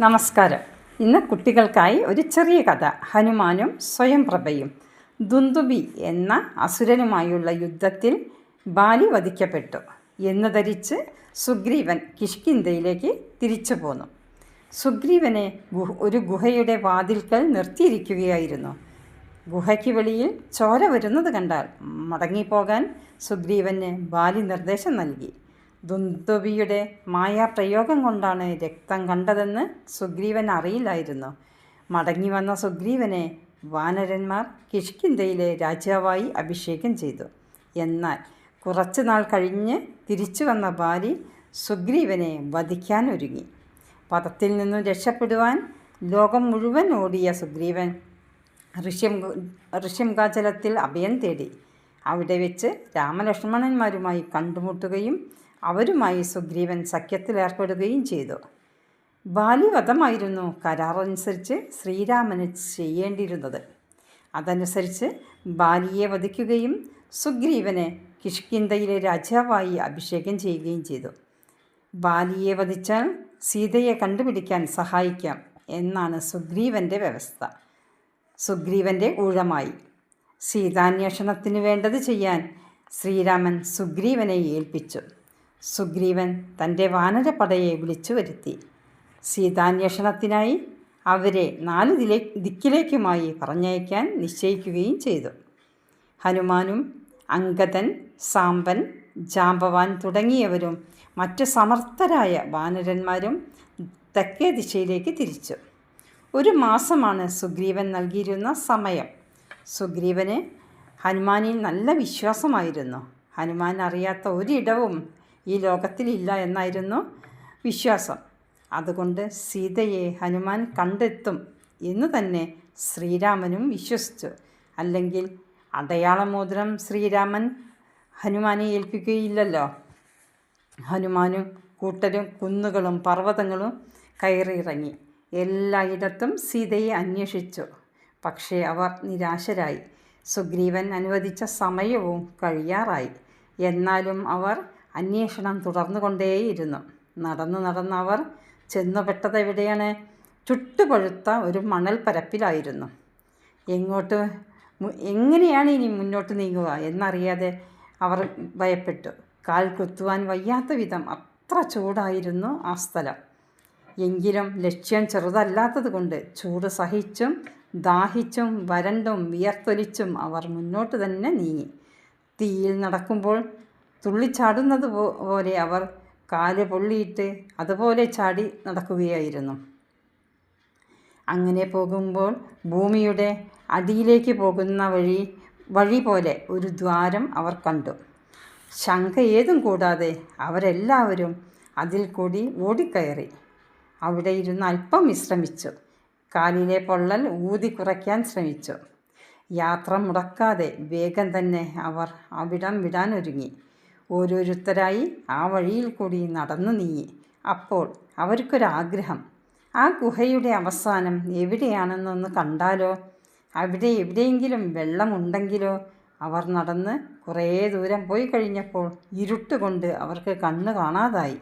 നമസ്കാരം. ഇന്ന് കുട്ടികൾക്കായി ഒരു ചെറിയ കഥ. ഹനുമാനും സ്വയംപ്രഭയും ദുന്ദുബി എന്ന അസുരനുമായുള്ള യുദ്ധത്തിൽ ബാലി വധിക്കപ്പെട്ടു എന്ന് ധരിച്ച് സുഗ്രീവൻ കിഷ്കിന്ധയിലേക്ക് തിരിച്ചു പോന്നു. സുഗ്രീവനെ ഒരു ഗുഹയുടെ വാതിൽക്കൽ നിർത്തിയിരിക്കുകയായിരുന്നു. ഗുഹയ്ക്ക് വെളിയിൽ ചോര വരുന്നത് കണ്ടാൽ മടങ്ങിപ്പോകാൻ സുഗ്രീവന് ബാലി നിർദ്ദേശം നൽകി. ദുന്ദുബിയുടെ മായാപ്രയോഗം കൊണ്ടാണ് രക്തം കണ്ടതെന്ന് സുഗ്രീവൻ അറിയില്ലായിരുന്നു. മടങ്ങി വന്ന സുഗ്രീവനെ വാനരന്മാർ കിഷ്കിന്ധയിലെ രാജാവായി അഭിഷേകം ചെയ്തു. എന്നാൽ കുറച്ചു നാൾ കഴിഞ്ഞ് തിരിച്ചു വന്ന ബാലി സുഗ്രീവനെ വധിക്കാൻ ഒരുങ്ങി. പദത്തിൽ നിന്നും രക്ഷപ്പെടുവാൻ ലോകം മുഴുവൻ ഓടിയ സുഗ്രീവൻ ഋഷ്യം ഋഷ്യംകാചലത്തിൽ അഭയം തേടി. അവിടെ വെച്ച് രാമലക്ഷ്മണന്മാരുമായി കണ്ടുമുട്ടുകയും അവരുമായി സുഗ്രീവൻ സഖ്യത്തിലേർപ്പെടുകയും ചെയ്തു. ബാലിവധമായിരുന്നു കരാറനുസരിച്ച് ശ്രീരാമന് ചെയ്യേണ്ടിയിരുന്നത്. അതനുസരിച്ച് ബാലിയെ വധിക്കുകയും സുഗ്രീവനെ കിഷ്കിന്തയിലെ രാജാവായി അഭിഷേകം ചെയ്യുകയും ചെയ്തു. ബാലിയെ വധിച്ചാൽ സീതയെ കണ്ടുപിടിക്കാൻ സഹായിക്കാം എന്നാണ് സുഗ്രീവന്റെ വ്യവസ്ഥ. സുഗ്രീവന്റെ ഊഴമായി. സീതാന്വേഷണത്തിന് വേണ്ടത് ചെയ്യാൻ ശ്രീരാമൻ സുഗ്രീവനെ ഏൽപ്പിച്ചു. സുഗ്രീവൻ തന്റെ വാനരപടയെ വിളിച്ചു വരുത്തി. സീതാന്വേഷണത്തിനായി അവരെ നാല് ദിലേ ദിക്കിലേക്കുമായി പറഞ്ഞയക്കാൻ നിശ്ചയിക്കുകയും ചെയ്തു. ഹനുമാനും അങ്കദൻ സാമ്പൻ ജാമ്പവാൻ തുടങ്ങിയവരും മറ്റ് സമർത്ഥരായ വാനരന്മാരും തെക്കേ ദിശയിലേക്ക് തിരിച്ചു. ഒരു മാസമാണ് സുഗ്രീവൻ നൽകിയിരുന്ന സമയം. സുഗ്രീവന് ഹനുമാനിൽ നല്ല വിശ്വാസമായിരുന്നു. ഹനുമാൻ അറിയാത്ത ഒരിടവും ഈ ലോകത്തിലില്ല എന്നായിരുന്നു വിശ്വാസം. അതുകൊണ്ട് സീതയെ ഹനുമാൻ കണ്ടെത്തും എന്ന് തന്നെ ശ്രീരാമനും വിശ്വസിച്ചു. അല്ലെങ്കിൽ അടയാളമോതിരം ശ്രീരാമൻ ഹനുമാനെ ഏൽപ്പിക്കുകയില്ലല്ലോ. ഹനുമാനും കൂട്ടരും കുന്നുകളും പർവതങ്ങളും കയറിയിറങ്ങി. എല്ലായിടത്തും സീതയെ അന്വേഷിച്ചു. പക്ഷേ അവർ നിരാശരായി. സുഗ്രീവൻ അനുവദിച്ച സമയവും കഴിയാറായി. എന്നാലും അവർ അന്വേഷണം തുടർന്നു തുടർന്നുകൊണ്ടേയിരുന്നു. നടന്നു നടന്ന് അവർ ചെന്നുപെട്ടത് എവിടെയാണ്? ചുട്ടുപഴുത്ത ഒരു മണൽപ്പരപ്പിലായിരുന്നു എങ്ങോട്ട്? എങ്ങനെയാണ് ഇനി മുന്നോട്ട് നീങ്ങുക എന്നറിയാതെ അവർ ഭയപ്പെട്ടു. കാൽ കുത്തുവാൻ വയ്യാത്ത വിധം അത്ര ചൂടായിരുന്നു ആ സ്ഥലം. എങ്കിലും ലക്ഷ്യം ചെറുതല്ലാത്തത് കൊണ്ട് ചൂട് സഹിച്ചും ദാഹിച്ചും വരണ്ടും വിയർത്തൊലിച്ചും അവർ മുന്നോട്ട് തന്നെ നീങ്ങി. തീയിൽ നടക്കുമ്പോൾ തുള്ളിച്ചാടുന്നത് പോലെ അവർ കാൽ പൊള്ളിയിട്ട് അതുപോലെ ചാടി നടക്കുകയായിരുന്നു. അങ്ങനെ പോകുമ്പോൾ ഭൂമിയുടെ അടിയിലേക്ക് പോകുന്ന വഴി വഴി പോലെ ഒരു ദ്വാരം അവർ കണ്ടു. ശങ്ക ഏതും കൂടാതെ അവരെല്ലാവരും അതിൽ കൂടി ഓടിക്കയറി. അവിടെ ഇരുന്ന് അല്പം വിശ്രമിച്ചു. കാലിലെ പൊള്ളൽ ഊതി കുറയ്ക്കാൻ ശ്രമിച്ചു. യാത്ര മുടക്കാതെ വേഗം തന്നെ അവർ അവിടം വിടാനൊരുങ്ങി. ഓരോരുത്തരായി ആ വഴിയിൽ കൂടി നടന്നു നീങ്ങി അപ്പോൾ അവർക്കൊരാഗ്രഹം. ആ ഗുഹയുടെ അവസാനം എവിടെയാണെന്നൊന്ന് കണ്ടാലോ? അവിടെ എവിടെയെങ്കിലും വെള്ളമുണ്ടെങ്കിലോ? അവർ നടന്ന് കുറേ ദൂരം പോയി കഴിഞ്ഞപ്പോൾ ഇരുട്ടുകൊണ്ട് അവർക്ക് കണ്ണ് കാണാതായി.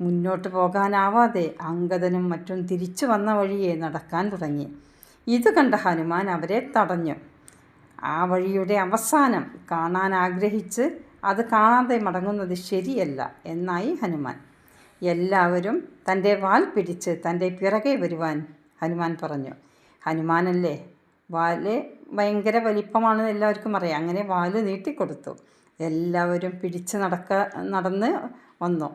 മുന്നോട്ട് പോകാനാവാതെ അങ്കദനും മറ്റും തിരിച്ചു വന്ന വഴിയെ നടക്കാൻ തുടങ്ങി. ഇത് കണ്ട ഹനുമാൻ അവരെ തടഞ്ഞു. ആ വഴിയുടെ അവസാനം കാണാൻ ആഗ്രഹിച്ച് അത് കാണാതെ മടങ്ങുന്നത് ശരിയല്ല എന്നായി ഹനുമാൻ. എല്ലാവരും തന്റെ വാൽ പിടിച്ച് തന്റെ പിറകെ വരുവാൻ ഹനുമാൻ പറഞ്ഞു. ഹനുമാനല്ലേ വാൽ ഭയങ്കര വലിപ്പമാണെന്ന് എല്ലാവർക്കും അറിയാം. അങ്ങനെ വാൽ നീട്ടിക്കൊടുത്തു. എല്ലാവരും പിടിച്ച് നടക്ക നടന്ന് വന്നു.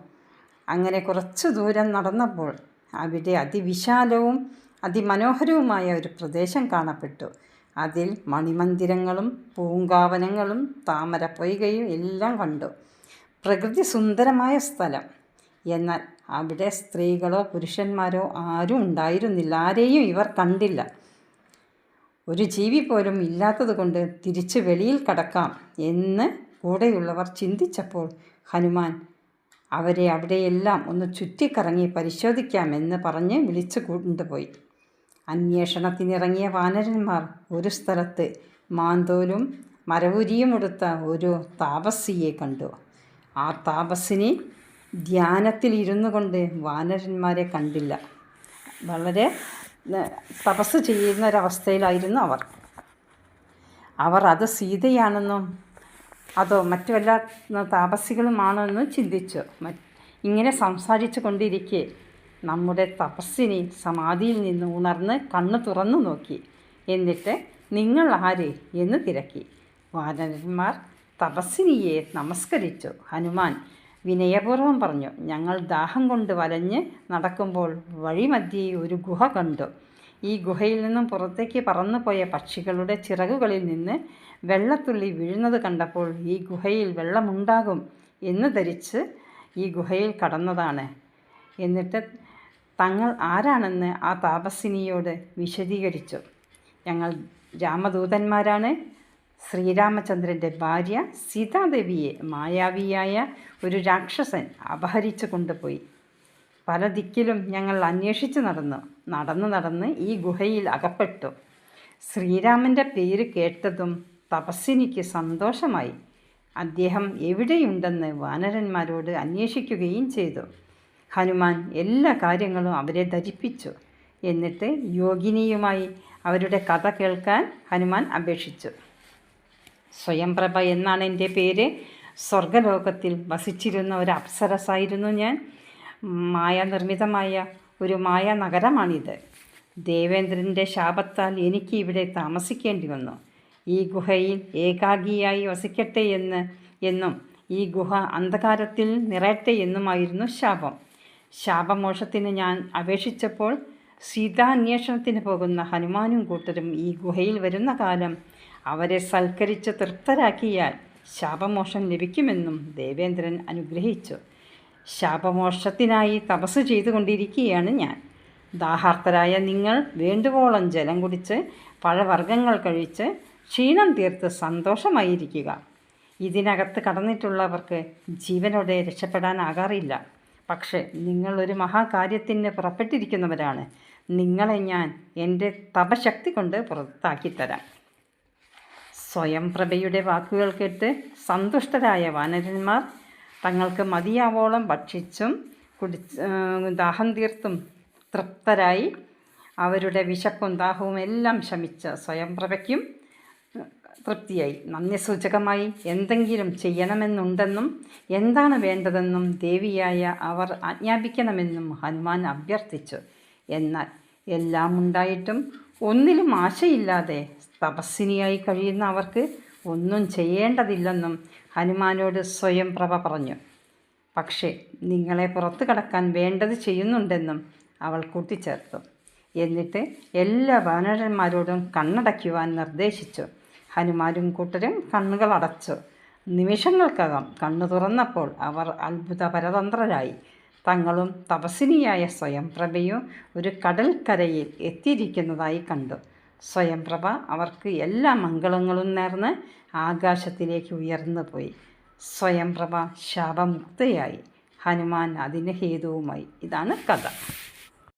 അങ്ങനെ കുറച്ച് ദൂരം നടന്നപ്പോൾ അവിടെ അതിവിശാലവും അതിമനോഹരവുമായ ഒരു പ്രദേശം കാണപ്പെട്ടു. അതിൽ മണിമന്ദിരങ്ങളും പൂങ്കാവനങ്ങളും താമരപ്പൊയ്കയും എല്ലാം കണ്ടു. പ്രകൃതി സുന്ദരമായ സ്ഥലം. എന്നാൽ അവിടെ സ്ത്രീകളോ പുരുഷന്മാരോ ആരും ഉണ്ടായിരുന്നില്ല. ആരെയും ഇവർ കണ്ടില്ല. ഒരു ജീവി പോലും ഇല്ലാത്തതുകൊണ്ട് തിരിച്ച് വെളിയിൽ കടക്കാം എന്ന് കൂടെയുള്ളവർ ചിന്തിച്ചപ്പോൾ ഹനുമാൻ അവരെ അവിടെയെല്ലാം ഒന്ന് ചുറ്റിക്കറങ്ങി പരിശോധിക്കാമെന്ന് പറഞ്ഞ് വിളിച്ചു കൊണ്ടുപോയി. അന്വേഷണത്തിനിറങ്ങിയ വാനരന്മാർ ഒരു സ്ഥലത്ത് മാന്തോലും മരവുരിയും എടുത്ത ഒരു താപസ്സിയെ കണ്ടു. ആ താപസ്സിനെ ധ്യാനത്തിലിരുന്നു കൊണ്ട് വാനരന്മാരെ കണ്ടില്ല. വളരെ തപസ് ചെയ്യുന്ന ഒരവസ്ഥയിലായിരുന്നു അവർ. അവർ അത് സീതയാണെന്നും അതോ മറ്റു വല്ല താപസികളുമാണോ എന്നും ചിന്തിച്ചു ഇങ്ങനെ സംസാരിച്ചു കൊണ്ടിരിക്കെ നമ്മുടെ തപസ്സിനി സമാധിയിൽ നിന്ന് ഉണർന്ന് കണ്ണ് തുറന്നു നോക്കി. എന്നിട്ട് നിങ്ങൾ ആര് എന്ന് തിരക്കി. വാനരന്മാർ തപസ്സിനിയെ നമസ്കരിച്ചു. ഹനുമാൻ വിനയപൂർവം പറഞ്ഞു ഞങ്ങൾ ദാഹം കൊണ്ട് വലഞ്ഞ് നടക്കുമ്പോൾ വഴിമധ്യേ ഒരു ഗുഹ കണ്ടു. ഈ ഗുഹയിൽ നിന്നും പുറത്തേക്ക് പറന്നുപോയ പക്ഷികളുടെ ചിറകുകളിൽ നിന്ന് വെള്ളത്തുള്ളി വീഴുന്നത് കണ്ടപ്പോൾ ഈ ഗുഹയിൽ വെള്ളമുണ്ടാകും എന്ന് ധരിച്ച് ഈ ഗുഹയിൽ കടന്നതാണ്. എന്നിട്ട് തങ്ങൾ ആരാണെന്ന് ആ താപസിനിയോട് വിശദീകരിച്ചു. ഞങ്ങൾ രാമദൂതന്മാരാണ്. ശ്രീരാമചന്ദ്രന്റെ ഭാര്യ സീതാദേവിയെ മായാവിയായ ഒരു രാക്ഷസൻ അപഹരിച്ചു കൊണ്ടുപോയി. പല ദിക്കിലും ഞങ്ങൾ അന്വേഷിച്ച് നടന്നു. നടന്നു നടന്ന് ഈ ഗുഹയിൽ അകപ്പെട്ടു. ശ്രീരാമന്റെ പേര് കേട്ടതും തപസ്സിനിക്ക് സന്തോഷമായി. അദ്ദേഹം എവിടെയുണ്ടെന്ന് വാനരന്മാരോട് അന്വേഷിക്കുകയും ചെയ്തു. ഹനുമാൻ എല്ലാ കാര്യങ്ങളും അവരെ ധരിപ്പിച്ചു. എന്നിട്ട് യോഗിനിയുമായി അവരുടെ കഥ കേൾക്കാൻ ഹനുമാൻ അപേക്ഷിച്ചു. സ്വയംപ്രഭ എന്നാണ് എന്റെ പേര്. സ്വർഗലോകത്തിൽ വസിച്ചിരുന്ന ഒരു അപ്സരസായിരുന്നു ഞാൻ. മായാനിർമ്മിതമായ ഒരു മായ നഗരമാണിത് ദേവേന്ദ്രന്റെ ശാപത്താൽ എനിക്ക് ഇവിടെ താമസിക്കേണ്ടി വന്നു. ഈ ഗുഹയിൽ ഏകാഗിയായി വസിക്കട്ടെ എന്ന് എന്നും ഈ ഗുഹ അന്ധകാരത്തിൽ നിറയട്ടെ എന്നുമായിരുന്നു ശാപം. ശാപമോക്ഷത്തിന് ഞാൻ അപേക്ഷിച്ചപ്പോൾ സീതാന്വേഷണത്തിന് പോകുന്ന ഹനുമാനും കൂട്ടരും ഈ ഗുഹയിൽ വരുന്ന കാലം അവരെ സൽക്കരിച്ച് തൃപ്തരാക്കിയാൽ ശാപമോഷം ലഭിക്കുമെന്നും ദേവേന്ദ്രൻ അനുഗ്രഹിച്ചു. ശാപമോഷത്തിനായി തപസ് ചെയ്തുകൊണ്ടിരിക്കുകയാണ് ഞാൻ. ദാഹാർത്തരായ നിങ്ങൾ വേണ്ടുവോളം ജലം കുടിച്ച് പഴവർഗങ്ങൾ കഴിച്ച് ക്ഷീണം തീർത്ത് സന്തോഷമായിരിക്കുക. ഇതിനകത്ത് കടന്നിട്ടുള്ളവർക്ക് ജീവനോടെ രക്ഷപ്പെടാനാകാറില്ല. പക്ഷേ നിങ്ങളൊരു മഹാകാര്യത്തിന് പുറപ്പെട്ടിരിക്കുന്നവരാണ്. നിങ്ങളെ ഞാൻ എന്റെ തപശക്തി കൊണ്ട് പുറത്താക്കിത്തരാം. സ്വയംപ്രഭയുടെ വാക്കുകൾ കേട്ട് സന്തുഷ്ടരായ വാനരന്മാർ തങ്ങൾക്ക് മതിയാവോളം ഭക്ഷിച്ചും കുടിച്ച് ദാഹം തീർത്തും തൃപ്തരായി. അവരുടെ വിശപ്പും ദാഹവും എല്ലാം ശമിച്ച സ്വയംപ്രഭയ്ക്കും തൃപ്തിയായി. നന്ദി സൂചകമായി. എന്തെങ്കിലും ചെയ്യണമെന്നുണ്ടെന്നും എന്താണ് വേണ്ടതെന്നും ദേവിയായ അവർ ആജ്ഞാപിക്കണമെന്നും ഹനുമാൻ അഭ്യർത്ഥിച്ചു. എന്നാൽ എല്ലാം ഉണ്ടായിട്ടും ഒന്നിലും ആശയില്ലാതെ തപസ്സിനിയായി കഴിയുന്ന അവർക്ക് ഒന്നും ചെയ്യേണ്ടതില്ലെന്നും ഹനുമാനോട് സ്വയം പ്രഭ പറഞ്ഞു. പക്ഷേ നിങ്ങളെ പുറത്തു കടക്കാൻ വേണ്ടത് ചെയ്യുന്നുണ്ടെന്നും അവൾ കൂട്ടിച്ചേർത്തു. എന്നിട്ട് എല്ലാ വാനരന്മാരോടും കണ്ണടയ്ക്കുവാൻ നിർദ്ദേശിച്ചു. ഹനുമാനും കൂട്ടരും കണ്ണുകൾ അടച്ചു നിമിഷങ്ങൾക്കകം കണ്ണു തുറന്നപ്പോൾ അവർ അത്ഭുത പരതന്ത്രരായി തങ്ങളും തപസ്വിനിയായ സ്വയംപ്രഭയും ഒരു കടൽക്കരയിൽ എത്തിയിരിക്കുന്നതായി കണ്ടു. സ്വയംപ്രഭ അവർക്ക് എല്ലാ മംഗളങ്ങളും നേർന്ന് ആകാശത്തിലേക്ക് ഉയർന്നു പോയി. സ്വയംപ്രഭ ശാപമുക്തയായി. ഹനുമാൻ അതിന് ഹേതുവുമായി. ഇതാണ് കഥ.